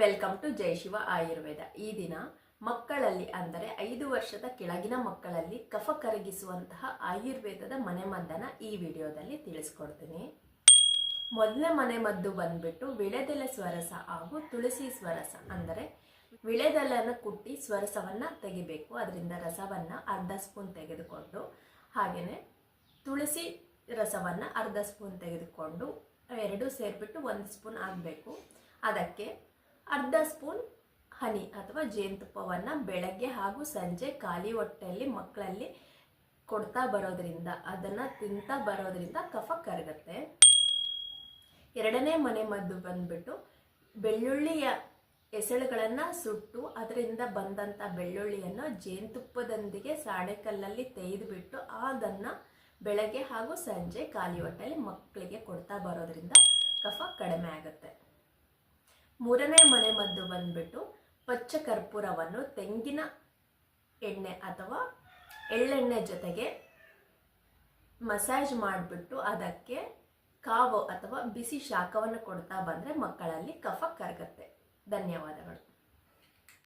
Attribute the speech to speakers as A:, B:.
A: Welcome to Jai Shiva Ayurveda ಈ ದಿನ ಮಕ್ಕಳಲ್ಲಿ ಅಂದರೆ ಐದು ವರ್ಷದ ಕೆಳಗಿನ ಮಕ್ಕಳಲ್ಲಿ ಕಫ ಕರಗಿಸುವಂತಹ ಆಯುರ್ವೇದದ ಮನೆಮದ್ದನ್ನು ಈ ವಿಡಿಯೋದಲ್ಲಿ ತಿಳಿಸ್ಕೊಡ್ತೀನಿ. ಮೊದಲನೇ ಮನೆಮದ್ದು ಬಂದ್ಬಿಟ್ಟು ವಿಳೆದೆಲೆ ಸ್ವರಸ ಹಾಗೂ ತುಳಸಿ ಸ್ವರಸ ಅಂದರೆ ವಿಳೆದೆಲೆಯನ್ನು ಕುಟ್ಟಿ ಸ್ವರಸವನ್ನು ತೆಗಿಬೇಕು. ಅದರಿಂದ ರಸವನ್ನು ಅರ್ಧ ಸ್ಪೂನ್ ತೆಗೆದುಕೊಂಡು ಹಾಗೆಯೇ ತುಳಸಿ ರಸವನ್ನು ಅರ್ಧ ಸ್ಪೂನ್ ತೆಗೆದುಕೊಂಡು ಎರಡು ಸೇರಿಬಿಟ್ಟು ಒಂದು ಸ್ಪೂನ್ ಆಗಬೇಕು. ಅದಕ್ಕೆ ಅರ್ಧ ಸ್ಪೂನ್ ಹನಿ ಅಥವಾ ಜೇನುತುಪ್ಪವನ್ನು ಬೆಳಗ್ಗೆ ಹಾಗೂ ಸಂಜೆ ಖಾಲಿ ಹೊಟ್ಟೆಯಲ್ಲಿ ಮಕ್ಕಳಲ್ಲಿ ಕೊಡ್ತಾ ಬರೋದ್ರಿಂದ, ಅದನ್ನು ತಿಂತಾ ಬರೋದ್ರಿಂದ ಕಫ ಕರಗತ್ತೆ. ಎರಡನೇ ಮನೆ ಮದ್ದು ಬಂದ್ಬಿಟ್ಟು ಬೆಳ್ಳುಳ್ಳಿಯ ಎಸಳುಗಳನ್ನು ಸುಟ್ಟು ಅದರಿಂದ ಬಂದಂಥ ಬೆಳ್ಳುಳ್ಳಿಯನ್ನು ಜೇನುತುಪ್ಪದೊಂದಿಗೆ ಸಾಣೆಕಲ್ಲಲ್ಲಿ ತೆಗೆದುಬಿಟ್ಟು ಅದನ್ನು ಬೆಳಗ್ಗೆ ಹಾಗೂ ಸಂಜೆ ಖಾಲಿ ಹೊಟ್ಟೆಯಲ್ಲಿ ಮಕ್ಕಳಿಗೆ ಕೊಡ್ತಾ ಬರೋದ್ರಿಂದ ಕಫ ಕಡಿಮೆ ಆಗುತ್ತೆ. ಮೂರನೇ ಮನೆ ಮದ್ದು ಬಂದ್ಬಿಟ್ಟು ಪಚ್ಚ ಕರ್ಪೂರವನ್ನು ತೆಂಗಿನ ಎಣ್ಣೆ ಅಥವಾ ಎಳ್ಳೆಣ್ಣೆ ಜೊತೆಗೆ ಮಸಾಜ್ ಮಾಡಿಬಿಟ್ಟು ಅದಕ್ಕೆ ಕಾವು ಅಥವಾ ಬಿಸಿ ಶಾಖವನ್ನು ಕೊಡ್ತಾ ಬಂದರೆ ಮಕ್ಕಳಲ್ಲಿ ಕಫ ಕರಗತ್ತೆ. ಧನ್ಯವಾದಗಳು.